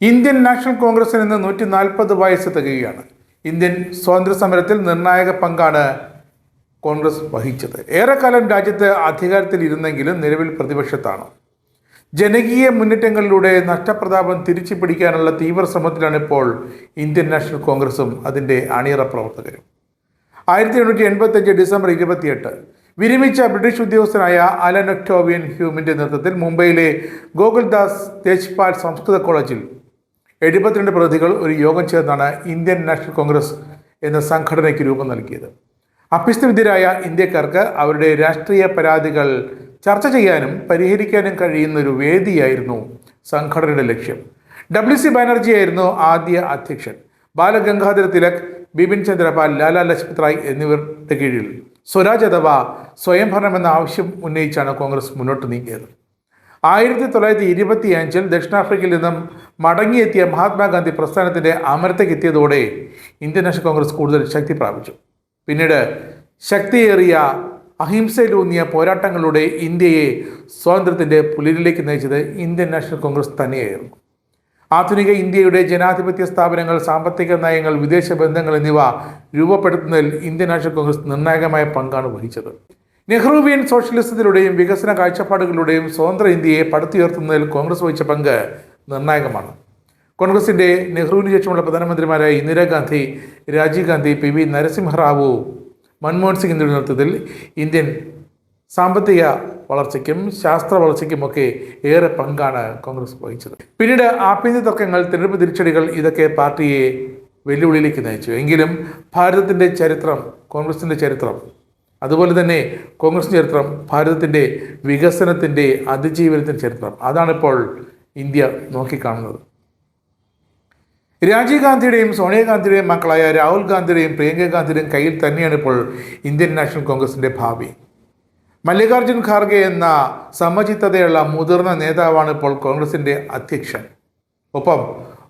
Indian national കോൺഗ്രസിന് ഇന്ന് നൂറ്റി നാൽപ്പത് വയസ്സ് തികയുകയാണ്. ഇന്ത്യൻ സ്വാതന്ത്ര്യ സമരത്തിൽ നിർണായക പങ്കാണ് കോൺഗ്രസ് വഹിച്ചത്. ഏറെക്കാലം രാജ്യത്ത് അധികാരത്തിൽ ഇരുന്നെങ്കിലും നിലവിൽ പ്രതിപക്ഷത്താണ്. ജനകീയ മുന്നേറ്റങ്ങളിലൂടെ നഷ്ടപ്രതാപം തിരിച്ചു പിടിക്കാനുള്ള തീവ്ര ശ്രമത്തിലാണ് ഇപ്പോൾ ഇന്ത്യൻ നാഷണൽ കോൺഗ്രസും അതിന്റെ അണിയറ പ്രവർത്തകരും. ആയിരത്തി എണ്ണൂറ്റി എൺപത്തഞ്ച് ഡിസംബർ ഇരുപത്തിയെട്ട് വിരമിച്ച ബ്രിട്ടീഷ് ഉദ്യോഗസ്ഥനായ അലൻ ഒക്ടോവിയൻ ഹ്യൂമിന്റെ നേതൃത്വത്തിൽ മുംബൈയിലെ ഗോകുൽദാസ് തേജ്പാൽ സംസ്കൃത കോളേജിൽ എഴുപത്തിരണ്ട് പ്രതികൾ ഒരു യോഗം ചേർന്നാണ് ഇന്ത്യൻ നാഷണൽ കോൺഗ്രസ് എന്ന സംഘടനയ്ക്ക് രൂപം നൽകിയത്. അഭ്യസ്തവിദ്യരായ ഇന്ത്യക്കാർക്ക് അവരുടെ രാഷ്ട്രീയ പരാതികൾ ചർച്ച ചെയ്യാനും പരിഹരിക്കാനും കഴിയുന്ന ഒരു വേദിയായിരുന്നു സംഘടനയുടെ ലക്ഷ്യം. ഡബ്ല്യു സി ബാനർജി ആയിരുന്നു ആദ്യ അധ്യക്ഷൻ. ബാലഗംഗാധര തിലക് ബിപിൻ ചന്ദ്രപാൽ ലാലാ ലജ്പത് റായ് എന്നിവരുടെ കീഴിൽ സ്വരാജ് അഥവാ സ്വയംഭരണം എന്ന ആവശ്യം ഉന്നയിച്ചാണ് കോൺഗ്രസ് മുന്നോട്ട് നീങ്ങിയത്. ആയിരത്തി തൊള്ളായിരത്തി ഇരുപത്തി അഞ്ചിൽ ദക്ഷിണാഫ്രിക്കയിൽ നിന്നും മടങ്ങിയെത്തിയ മഹാത്മാഗാന്ധി പ്രസ്ഥാനത്തിന്റെ അമരത്തേക്കെത്തിയതോടെ ഇന്ത്യൻ നാഷണൽ കോൺഗ്രസ് കൂടുതൽ ശക്തി പ്രാപിച്ചു. പിന്നീട് ശക്തിയേറിയ അഹിംസയിലൂന്നിയ പോരാട്ടങ്ങളിലൂടെ ഇന്ത്യയെ സ്വാതന്ത്ര്യത്തിന്റെ പുലരിലേക്ക് നയിച്ചത് ഇന്ത്യൻ നാഷണൽ കോൺഗ്രസ് തന്നെയായിരുന്നു. ആധുനിക ഇന്ത്യയുടെ ജനാധിപത്യ സ്ഥാപനങ്ങൾ സാമ്പത്തിക നയങ്ങൾ വിദേശ ബന്ധങ്ങൾ എന്നിവ രൂപപ്പെടുത്തുന്നതിൽ ഇന്ത്യൻ നാഷണൽ കോൺഗ്രസ് നിർണായകമായ പങ്കാണ് വഹിച്ചത്. നെഹ്റുവിയൻ സോഷ്യലിസത്തിലൂടെയും വികസന കാഴ്ചപ്പാടുകളിലൂടെയും സ്വതന്ത്ര ഇന്ത്യയെ പടുത്തുയർത്തുന്നതിൽ കോൺഗ്രസ് വഹിച്ച പങ്ക് നിർണായകമാണ്. കോൺഗ്രസിന്റെ നെഹ്റുവിന് ശേഷമുള്ള പ്രധാനമന്ത്രിമാരായ ഇന്ദിരാഗാന്ധി രാജീവ് ഗാന്ധി പി വി നരസിംഹറാവു മൻമോഹൻ സിംഗ് എന്നിവരുടെ നേതൃത്വത്തിൽ ഇന്ത്യൻ സാമ്പത്തിക വളർച്ചയ്ക്കും ശാസ്ത്ര വളർച്ചയ്ക്കുമൊക്കെ ഏറെ പങ്കാണ് കോൺഗ്രസ് വഹിച്ചത്. പിന്നീട് ആഭ്യന്തര തർക്കങ്ങൾ തിരഞ്ഞെടുപ്പ് തിരിച്ചടികൾ ഇതൊക്കെ പാർട്ടിയെ വെല്ലുവിളിയിലേക്ക് നയിച്ചു. എങ്കിലും ഭാരതത്തിന്റെ ചരിത്രം കോൺഗ്രസിന്റെ ചരിത്രം അതുപോലെ തന്നെ കോൺഗ്രസ് ചരിത്രം ഭാരതത്തിന്റെ വികസനത്തിന്റെ അതിജീവനത്തിന്റെ ചരിത്രം. അതാണിപ്പോൾ ഇന്ത്യ നോക്കിക്കാണുന്നത്. രാജീവ് ഗാന്ധിയുടെയും സോണിയാഗാന്ധിയുടെയും മക്കളായ രാഹുൽ ഗാന്ധിയുടെയും പ്രിയങ്ക ഗാന്ധിയുടെയും കയ്യിൽ തന്നെയാണ് ഇപ്പോൾ ഇന്ത്യൻ നാഷണൽ കോൺഗ്രസിന്റെ ഭാവി. മല്ലികാർജുൻ ഖാർഗെ എന്ന സമചിത്തതയുള്ള മുതിർന്ന നേതാവാണ് ഇപ്പോൾ കോൺഗ്രസിന്റെ അധ്യക്ഷൻ. ഒപ്പം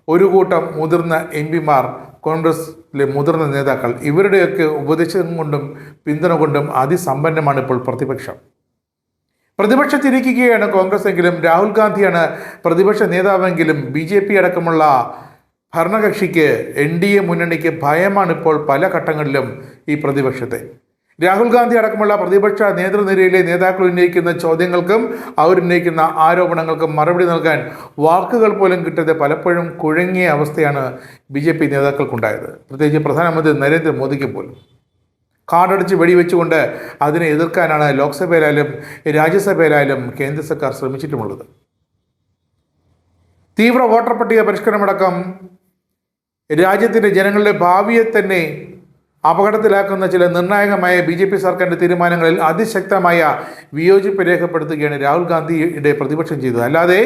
ഒരു കൂട്ടം മുതിർന്ന എം പിമാർ കോൺഗ്രസിലെ മുതിർന്ന നേതാക്കൾ ഇവരുടെയൊക്കെ ഉപദേശം കൊണ്ടും പിന്തുണ കൊണ്ടും അതിസമ്പന്നമാണ് ഇപ്പോൾ പ്രതിപക്ഷം. പ്രതിപക്ഷത്തിരിക്കുകയാണ് കോൺഗ്രസ് എങ്കിലും രാഹുൽ ഗാന്ധിയാണ് പ്രതിപക്ഷ നേതാവെങ്കിലും ബി ജെ പി അടക്കമുള്ള ഭരണകക്ഷിക്ക് എൻ ഡി എ മുന്നണിക്ക് ഭയമാണ് ഇപ്പോൾ പല ഘട്ടങ്ങളിലും ഈ പ്രതിപക്ഷത്തെ. രാഹുൽ ഗാന്ധി അടക്കമുള്ള പ്രതിപക്ഷ നേതൃനിരയിലെ നേതാക്കൾ ഉന്നയിക്കുന്ന ചോദ്യങ്ങൾക്കും അവരുന്നയിക്കുന്ന ആരോപണങ്ങൾക്കും മറുപടി നൽകാൻ വാക്കുകൾ പോലും കിട്ടാതെ പലപ്പോഴും കുഴങ്ങിയ അവസ്ഥയാണ് ബി ജെ പി നേതാക്കൾക്കുണ്ടായത്. പ്രത്യേകിച്ച് പ്രധാനമന്ത്രി നരേന്ദ്രമോദിക്ക് പോലും. കാർഡടിച്ച് വെടിവെച്ചുകൊണ്ട് അതിനെ എതിർക്കാനാണ് ലോക്സഭയിലായാലും രാജ്യസഭയിലായാലും കേന്ദ്ര സർക്കാർ ശ്രമിച്ചിട്ടുമുള്ളത്. തീവ്ര വോട്ടർ പട്ടിക പരിഷ്കരണമടക്കം രാജ്യത്തിന്റെ ജനങ്ങളുടെ ഭാവിയെ തന്നെ അപകടത്തിലാക്കുന്ന ചില നിർണായകമായ ബി ജെ പി സർക്കാരിന്റെ തീരുമാനങ്ങളിൽ അതിശക്തമായ വിയോജിപ്പ് രേഖപ്പെടുത്തുകയാണ് രാഹുൽ ഗാന്ധിയുടെ പ്രതിപക്ഷം ചെയ്തത്. അല്ലാതെ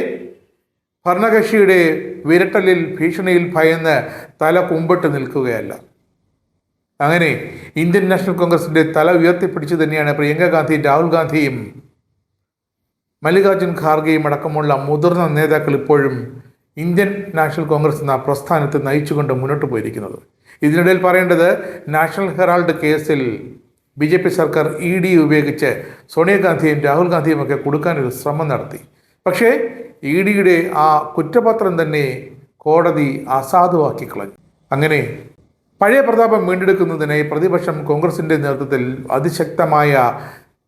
ഭരണകക്ഷിയുടെ വിരട്ടലിൽ ഭീഷണിയിൽ ഭയന്ന് തല കുമ്പിട്ട് നിൽക്കുകയല്ല. അങ്ങനെ ഇന്ത്യൻ നാഷണൽ കോൺഗ്രസിന്റെ തല ഉയർത്തിപ്പിടിച്ചു തന്നെയാണ് പ്രിയങ്ക ഗാന്ധി രാഹുൽ ഗാന്ധിയും മല്ലികാർജുൻ ഖാർഗെയും അടക്കമുള്ള മുതിർന്ന നേതാക്കൾ ഇപ്പോഴും ഇന്ത്യൻ നാഷണൽ കോൺഗ്രസ് എന്ന പ്രസ്ഥാനത്തെ നയിച്ചുകൊണ്ട് മുന്നോട്ട് പോയിരിക്കുന്നത്. ഇതിനിടയിൽ പറയേണ്ടത് നാഷണൽ ഹെറാൾഡ് കേസിൽ ബി ജെ പി സർക്കാർ ഇ ഡി ഉപയോഗിച്ച് സോണിയാഗാന്ധിയും രാഹുൽ ഗാന്ധിയും ഒക്കെ കൊടുക്കാനൊരു ശ്രമം നടത്തി. പക്ഷേ ഇ ഡിയുടെ ആ കുറ്റപത്രം തന്നെ കോടതി അസാധുവാക്കി കളഞ്ഞു. അങ്ങനെ പഴയ പ്രതാപം വീണ്ടെടുക്കുന്നതിനായി പ്രതിപക്ഷം കോൺഗ്രസിന്റെ നേതൃത്വത്തിൽ അതിശക്തമായ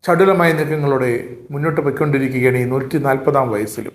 ചടുലമായ നീക്കങ്ങളോടെ മുന്നോട്ട് പോയിക്കൊണ്ടിരിക്കുകയാണ് ഈ നൂറ്റി നാൽപ്പതാം വയസ്സിലും.